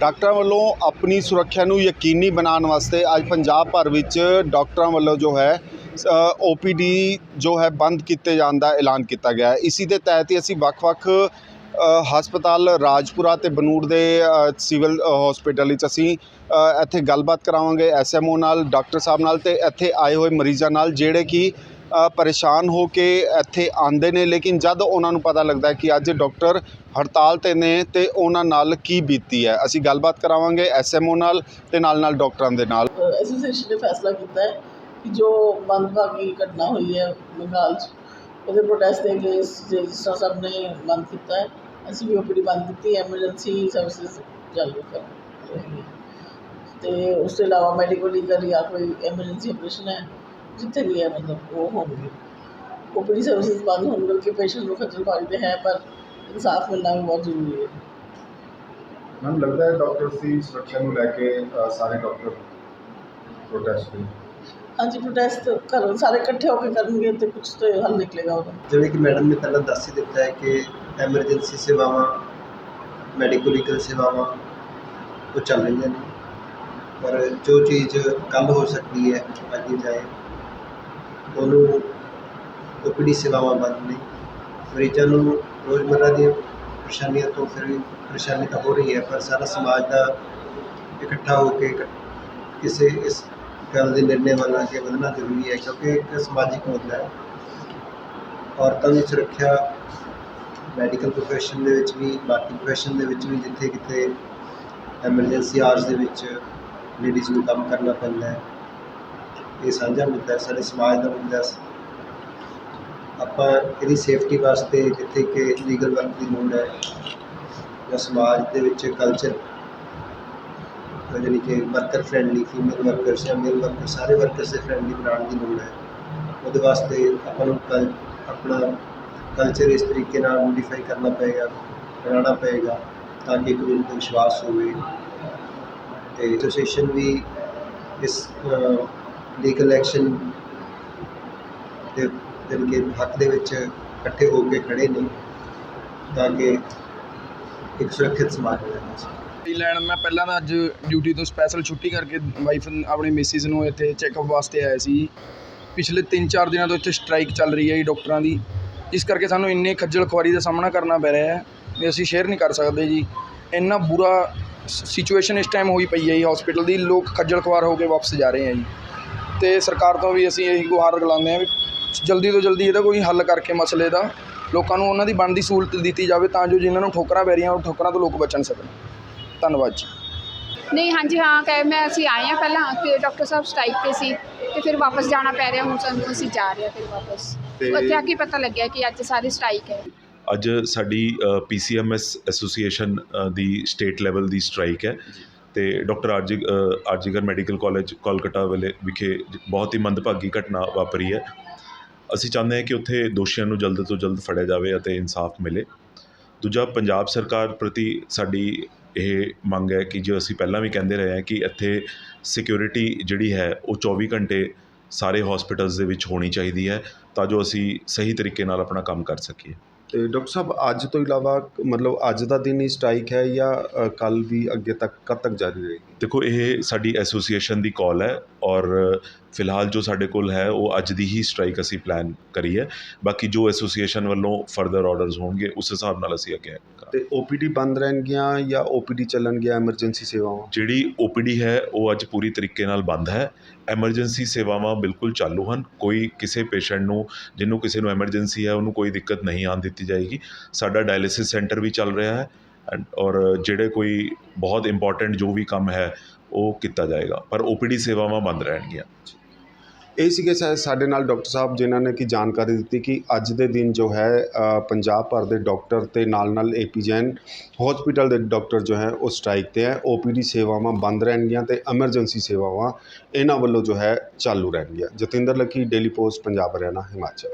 ਡਾਕਟਰਾਂ ਵੱਲੋਂ ਆਪਣੀ ਸੁਰੱਖਿਆ ਨੂੰ ਯਕੀਨੀ ਬਣਾਉਣ ਵਾਸਤੇ ਅੱਜ ਪੰਜਾਬ ਭਰ ਵਿੱਚ ਡਾਕਟਰਾਂ ਵੱਲੋਂ ਜੋ ਹੈ ਓਪੀਡੀ ਜੋ ਹੈ ਬੰਦ ਕੀਤੇ ਜਾਣ ਦਾ ਐਲਾਨ ਕੀਤਾ ਗਿਆ ਹੈ। ਇਸੀ ਦੇ ਤਹਿਤ ਹੀ ਅਸੀਂ ਵੱਖ-ਵੱਖ ਹਸਪਤਾਲ ਰਾਜਪੁਰਾ ਤੇ ਬਨੂੜ ਦੇ ਸਿਵਲ ਹਸਪੀਟਲ ਵਿੱਚ ਅਸੀਂ ਇੱਥੇ ਗੱਲਬਾਤ ਕਰਾਵਾਂਗੇ। ਐਸਐਮਓ ਨਾਲ, ਡਾਕਟਰ ਸਾਹਿਬ ਨਾਲ ਤੇ ਇੱਥੇ ਆਏ ਹੋਏ ਮਰੀਜ਼ਾਂ ਨਾਲ, ਜਿਹੜੇ ਕਿ ਪਰੇਸ਼ਾਨ ਹੋ ਕੇ ਇੱਥੇ ਆਉਂਦੇ ਨੇ, ਲੇਕਿਨ ਜਦ ਉਹਨਾਂ ਨੂੰ ਪਤਾ ਲੱਗਦਾ ਕਿ ਅੱਜ ਡਾਕਟਰ ਹੜਤਾਲ ਤੇ ਨੇ ਤੇ ਉਹਨਾਂ ਨਾਲ ਕੀ ਬੀਤੀ ਹੈ, ਅਸੀਂ ਗੱਲਬਾਤ ਕਰਾਵਾਂਗੇ ਐਸਐਮਓ ਨਾਲ ਤੇ ਨਾਲ ਨਾਲ ਡਾਕਟਰਾਂ ਦੇ ਨਾਲ। ਐਸੋਸੀਏਸ਼ਨ ਨੇ ਫੈਸਲਾ ਕੀਤਾ ਹੈ ਕਿ ਜੋ ਮੰਦਭਾਗੀ ਘਟਨਾ ਹੋਈ ਹੈ ਬੰਗਾਲ 'ਚ, ਉਹਦੇ ਪ੍ਰੋਟੈਸਟ ਦੇ ਅਗੇਂਸਟ ਜਿਸ ਤਰ੍ਹਾਂ ਸਭ ਨੇ ਬੰਦ ਕੀਤਾ ਹੈ, ਅਸੀਂ ਵੀ ਓਪੀਡੀ ਬੰਦ ਕੀਤੀ ਐਮਰਜੈਂਸੀ ਸਰਵਿਸਿਜ਼ ਚਾਲੂ ਕਰ ਰਹੀ ਹੈ ਤੇ ਉਸ ਤੋਂ ਇਲਾਵਾ ਮੈਡੀਕਲ ਲੀਗਲ ਜਾਂ ਕੋਈ ਐਮਰਜੈਂਸੀ ਆਪਰੇਸ਼ਨ ਹੈ? ਜਿੱਥੇ ਵੀ ਹੈ ਮਤਲਬ ਉਹ ਹੋਣਗੇ ਓਪੀਡੀ ਸਰਵਿਸਿਜ਼ ਬੰਦ ਹੋਣ ਕਰਕੇ ਪੇਸ਼ੈਂਟ ਨੂੰ ਖੱਜਲ ਖੁਆਰੀ ਤੇ ਹੈ ਪਰ ਇਨਸਾਫ ਮਿਲਣਾ ਵੀ ਬਹੁਤ ਜ਼ਰੂਰੀ ਹੈ। ਮੈਨੂੰ ਲੱਗਦਾ ਹੈ ਡਾਕਟਰਸ ਦੀ ਸੁਰੱਖਿਆ ਨੂੰ ਲੈ ਕੇ ਅ, ਸਾਰੇ ਡਾਕਟਰ ਪ੍ਰੋਟੈਸਟ ਦੇ ਹਾਂਜੀ ਪ੍ਰੋਟੈਸਟ ਘਰੋਂ ਸਾਰੇ ਇਕੱਠੇ ਹੋ ਕੇ ਕਰਨਗੇ ਤੇ ਕੁਝ ਤਾਂ ਹੱਲ ਨਿਕਲੇਗਾ ਉਹਦਾ। ਜਿਵੇਂ ਕਿ ਮੈਡਮ ਨੇ ਪਹਿਲਾਂ ਦੱਸ ਹੀ ਦਿੱਤਾ ਹੈ ਕਿ ਐਮਰਜੈਂਸੀ ਸੇਵਾਵਾਂ ਮੈਡੀਕਲ ਲੀਗਲ ਸੇਵਾਵਾਂ ਉਹ ਚੱਲ ਰਹੀਆਂ ਨੇ। ਪਰ ਜੋ ਚੀਜ਼ ਕੱਲ੍ਹ ਹੋ ਸਕਦੀ ਹੈ ਅੱਜ ਦੀ ਜਾਏ। ਉਹਨੂੰ ਓਪੀਡੀ ਸੇਵਾਵਾਂ ਬੰਦ ਨੇ। ਮਰੀਜ਼ਾਂ ਨੂੰ ਰੋਜ਼ਮਰਰਾ ਦੀਆਂ ਪਰੇਸ਼ਾਨੀਆਂ ਤੋਂ ਫਿਰ ਵੀ ਪਰੇਸ਼ਾਨੀ ਤਾਂ ਹੋ ਰਹੀ ਹੈ, ਪਰ ਸਾਰਾ ਸਮਾਜ ਦਾ ਇਕੱਠਾ ਹੋ ਕੇ ਇੱਕ- ਕਿਸੇ ਇਸ ਗੱਲ ਦੇ ਨਿਰਣੇ ਵੱਲ ਅੱਗੇ ਵਧਣਾ ਜ਼ਰੂਰੀ ਹੈ, ਕਿਉਂਕਿ ਇੱਕ ਸਮਾਜਿਕ ਮੁੱਦਾ ਹੈ। ਔਰਤਾਂ ਦੀ ਸੁਰੱਖਿਆ ਮੈਡੀਕਲ ਪ੍ਰੋਫੈਸ਼ਨ ਦੇ ਵਿੱਚ ਵੀ, ਬਾਕੀ ਪ੍ਰੋਫੈਸ਼ਨ ਦੇ ਵਿੱਚ ਵੀ ਜਿੱਥੇ ਕਿਤੇ ਐਮਰਜੈਂਸੀ ਆਰਸ ਦੇ ਵਿੱਚ ਲੇਡੀਜ਼ ਨੂੰ ਕੰਮ ਕਰਨਾ ਪੈਂਦਾ ਹੈ। ਇਹ ਸਾਂਝਾ ਮੁੱਦਾ ਸਾਡੇ ਸਮਾਜ ਦਾ ਮੁੱਦਾ ਆਪਾਂ ਇਹਦੀ ਸੇਫਟੀ ਵਾਸਤੇ ਜਿੱਥੇ ਕਿ ਲੀਗਲ ਵਰਕ ਦੀ ਲੋੜ ਹੈ, ਜਾਂ ਸਮਾਜ ਦੇ ਵਿੱਚ ਕਲਚਰ ਜਾਣੀ ਕਿ ਵਰਕਰ ਫ੍ਰੈਂਡਲੀ ਫੀਮੇਲ ਵਰਕਰਸ ਜਾਂ ਮੇਲ ਵਰਕਰ ਸਾਰੇ ਵਰਕਰਸ ਦੇ ਫ੍ਰੈਂਡਲੀ ਬਣਾਉਣ ਦੀ ਲੋੜ ਹੈ। ਉਹਦੇ ਵਾਸਤੇ ਆਪਾਂ ਨੂੰ ਕਲ, ਆਪਣਾ ਕਲਚਰ ਇਸ ਤਰੀਕੇ ਨਾਲ ਮੋਡੀਫਾਈ ਕਰਨਾ ਪਏਗਾ, ਬਣਾਉਣਾ ਪਏਗਾ, ਤਾਂ ਕਿ ਇੱਕ ਦੂਜੇ ਤੇ ਵਿਸ਼ਵਾਸ ਹੋਵੇ। ਤੇ ਐਸੋਸੀਏਸ਼ਨ ਵੀ ਇਸ ਲੀਗਲ ਐਕਸ਼ਨ ਦੇ ਜਾਣੀ ਕਿ ਹੱਕ ਦੇ ਵਿੱਚ ਇਕੱਠੇ ਹੋ ਕੇ ਖੜੇ ਨੇ ਤਾਂ ਕਿ ਇੱਕ ਸੁਰੱਖਿਅਤ ਸਮਾਜ ਬਣਾਇਆ ਲੈਣ ਮੈਂ ਪਹਿਲਾਂ ਤਾਂ ਅੱਜ ਡਿਊਟੀ ਤੋਂ ਸਪੈਸ਼ਲ ਛੁੱਟੀ ਕਰਕੇ ਵਾਈਫ ਆਪਣੇ ਮਿਸਿਸ ਨੂੰ ਇੱਥੇ ਚੈੱਕਅਪ ਵਾਸਤੇ ਆਇਆ ਸੀ। ਪਿਛਲੇ 3-4 ਦਿਨਾਂ ਤੋਂ ਇੱਥੇ ਸਟ੍ਰਾਈਕ ਚੱਲ ਰਹੀ ਹੈ ਜੀ ਡਾਕਟਰਾਂ ਦੀ। ਇਸ ਕਰਕੇ ਸਾਨੂੰ ਇੰਨੇ ਖੱਜਲ ਖੁਆਰੀ ਦਾ ਸਾਹਮਣਾ ਕਰਨਾ ਪੈ ਰਿਹਾ ਹੈ ਵੀ ਅਸੀਂ ਸ਼ੇਅਰ ਨਹੀਂ ਕਰ ਸਕਦੇ ਜੀ। ਇੰਨਾ ਬੁਰਾ ਸਿਚੁਏਸ਼ਨ ਇਸ ਟਾਈਮ ਹੋਈ ਪਈ ਹੈ ਜੀ ਹਸਪੀਟਲ ਦੀ। ਲੋਕ ਖੱਜਲ ਖੁਆਰ ਹੋ ਕੇ ਵਾਪਸ ਜਾ ਰਹੇ ਹੈ ਜੀ। ਤੇ ਸਰਕਾਰ ਤੋਂ ਵੀ ਅਸੀਂ ਇਹੀ ਗੁਹਾਰ ਲਗਾਉਂਦੇ ਹਾਂ ਵੀ ਜਲਦੀ ਤੋਂ ਜਲਦੀ ਇਹਦਾ ਕੋਈ ਹੱਲ ਕਰਕੇ ਮਸਲੇ ਦਾ ਲੋਕਾਂ ਨੂੰ ਉਹਨਾਂ ਦੀ ਬਣਦੀ ਸਹੂਲਤ ਦਿੱਤੀ ਜਾਵੇ ਤਾਂ ਜੋ ਜਿਨ੍ਹਾਂ ਨੂੰ ਠੋਕਰਾਂ ਪੈ ਰਹੀਆਂ ਉਹ ਠੋਕਰਾਂ ਤੋਂ ਲੋਕ ਬਚਣ ਸਕਣ। ਧੰਨਵਾਦ ਜੀ। ਨਹੀਂ ਹਾਂਜੀ ਹਾਂ ਕਹਿ ਮੈਂ ਅਸੀਂ ਆਏ ਹਾਂ ਪਹਿਲਾਂ ਤੇ ਡਾਕਟਰ ਸਾਹਿਬ ਸਟ੍ਰਾਈਕ ਤੇ ਸੀ ਤੇ ਫਿਰ ਵਾਪਸ ਜਾਣਾ ਪੈ ਰਿਹਾ ਹੁਣ ਸਾਨੂੰ ਅਸੀਂ ਜਾ ਰਹੇ ਹਾਂ ਫਿਰ ਵਾਪਸ। ਤੇ- ਉੱਥੇ ਆ ਕੇ ਪਤਾ ਲੱਗਿਆ ਕਿ ਅੱਜ ਸਾਰੀ ਸਟ੍ਰਾਈਕ ਹੈ। ਅੱਜ ਸਾਡੀ ਪੀਸੀਐਮਐਸ ਐਸੋਸੀਏਸ਼ਨ ਦੀ ਸਟੇਟ ਲੈਵਲ ਦੀ ਸਟ੍ਰਾਈਕ ਹੈ। ਅਤੇ ਡਾਕਟਰ ਆਰਜੀ ਅ, ਆਰਜੀਕਰ ਮੈਡੀਕਲ ਕਾਲਜ ਕੋਲਕਾਤਾ ਵਾਲੇ ਵਿਖੇ ਬਹੁਤ ਹੀ ਮੰਦਭਾਗੀ ਘਟਨਾ ਵਾਪਰੀ ਹੈ। ਅਸੀਂ ਚਾਹੁੰਦੇ ਹਾਂ ਕਿ ਉੱਥੇ ਦੋਸ਼ੀਆਂ ਨੂੰ ਜਲਦ ਤੋਂ ਜਲਦ ਫੜਿਆ ਜਾਵੇ ਅਤੇ ਇਨਸਾਫ ਮਿਲੇ। ਦੂਜਾ ਪੰਜਾਬ ਸਰਕਾਰ ਪ੍ਰਤੀ ਸਾਡੀ ਇਹ ਮੰਗ ਹੈ ਕਿ ਜੋ ਅਸੀਂ ਪਹਿਲਾਂ ਵੀ ਕਹਿੰਦੇ ਰਹੇ ਹਾਂ ਕਿ ਇੱਥੇ ਸਿਕਿਉਰਿਟੀ ਜਿਹੜੀ ਹੈ ਉਹ 24 ਘੰਟੇ ਸਾਰੇ ਹਸਪੀਟਲਸ ਦੇ ਵਿੱਚ ਹੋਣੀ ਚਾਹੀਦੀ ਹੈ ਤਾਂ ਜੋ ਅਸੀਂ ਸਹੀ ਤਰੀਕੇ ਨਾਲ ਆਪਣਾ ਕੰਮ ਕਰ ਸਕੀਏ। ਤੇ ਡਾਕਟਰ ਸਾਹਿਬ ਅੱਜ ਤੋਂ ਇਲਾਵਾ ਮਤਲਬ ਅੱਜ ਦਾ ਦਿਨ ਹੀ ਸਟ੍ਰਾਈਕ ਹੈ ਜਾਂ ਕੱਲ ਵੀ ਅੱਗੇ ਤੱਕ ਕਦ ਤੱਕ ਜਾਰੀ ਰਹੇਗੀ? ਦੇਖੋ ਇਹ ਸਾਡੀ ਐਸੋਸੀਏਸ਼ਨ ਦੀ ਕਾਲ ਹੈ ਔਰ ਫਿਲਹਾਲ ਜੋ ਸਾਡੇ ਕੋਲ ਹੈ ਉਹ ਅੱਜ ਦੀ ਹੀ ਸਟ੍ਰਾਈਕ ਅਸੀਂ ਪਲਾਨ ਕਰੀ ਹੈ। ਬਾਕੀ ਜੋ ਐਸੋਸੀਏਸ਼ਨ ਵੱਲੋਂ ਫਰਦਰ ਆਰਡਰਸ ਹੋਣਗੇ ਉਸ ਹਿਸਾਬ ਨਾਲ ਅਸੀਂ ਅੱਗੇ। ਤੇ ਓਪੀਡੀ ਬੰਦ ਰਹਿਣਗੀਆਂ ਜਾਂ ਓਪੀਡੀ ਚੱਲਣਗੀਆਂ ਐਮਰਜੈਂਸੀ ਸੇਵਾਵਾਂ? ਜਿਹੜੀ ਓਪੀਡੀ ਹੈ ਉਹ ਅੱਜ ਪੂਰੀ ਤਰੀਕੇ ਨਾਲ ਬੰਦ ਹੈ। ਐਮਰਜੈਂਸੀ ਸੇਵਾਵਾਂ ਬਿਲਕੁਲ ਚਾਲੂ ਹਨ। ਕੋਈ ਕਿਸੇ ਪੇਸ਼ੈਂਟ ਨੂੰ ਜਿਹਨੂੰ ਕਿਸੇ ਨੂੰ ਐਮਰਜੈਂਸੀ ਹੈ ਉਹਨੂੰ ਕੋਈ ਦਿੱਕਤ ਨਹੀਂ ਆਉਣ ਦਿੱਤੀ ਜਾਏਗੀ। ਸਾਡਾ ਡਾਇਲਿਸਿਸ ਸੈਂਟਰ ਵੀ ਚੱਲ ਰਿਹਾ ਹੈ ਔਰ ਜਿਹੜੇ ਕੋਈ ਬਹੁਤ ਇੰਪੋਰਟੈਂਟ ਜੋ ਵੀ ਕੰਮ ਹੈ, ਉਹ ਕੀਤਾ ਜਾਏਗਾ। ਪਰ ਓਪੀਡੀ ਸੇਵਾਵਾਂ ਬੰਦ ਰਹਿਣਗੀਆਂ। ਇਹ ਸੀਗੇ ਸਾਡੇ ਨਾਲ ਡਾਕਟਰ ਸਾਹਿਬ ਜਿਨ੍ਹਾਂ ਨੇ ਕਿ ਜਾਣਕਾਰੀ ਦਿੱਤੀ ਕਿ ਅੱਜ ਦੇ ਦਿਨ ਜੋ ਹੈ ਪੰਜਾਬ ਭਰ ਦੇ ਡਾਕਟਰ ਤੇ ਨਾਲ ਨਾਲ ਏਪੀ ਜੈਨ ਹਸਪੀਟਲ ਦੇ ਡਾਕਟਰ ਜੋ ਹੈ, ਉਹ ਸਟ੍ਰਾਈਕ ਤੇ ਹੈ। ਓਪੀਡੀ ਸੇਵਾਵਾਂ ਬੰਦ ਰਹਿਣਗੀਆਂ ਤੇ ਐਮਰਜੈਂਸੀ ਸੇਵਾਵਾਂ ਇਹਨਾਂ ਵੱਲੋਂ ਜੋ ਹੈ, ਚਾਲੂ ਰਹਿਣਗੀਆਂ। Jatinder Lakhi daily post Punjab, Haryana, Himachal.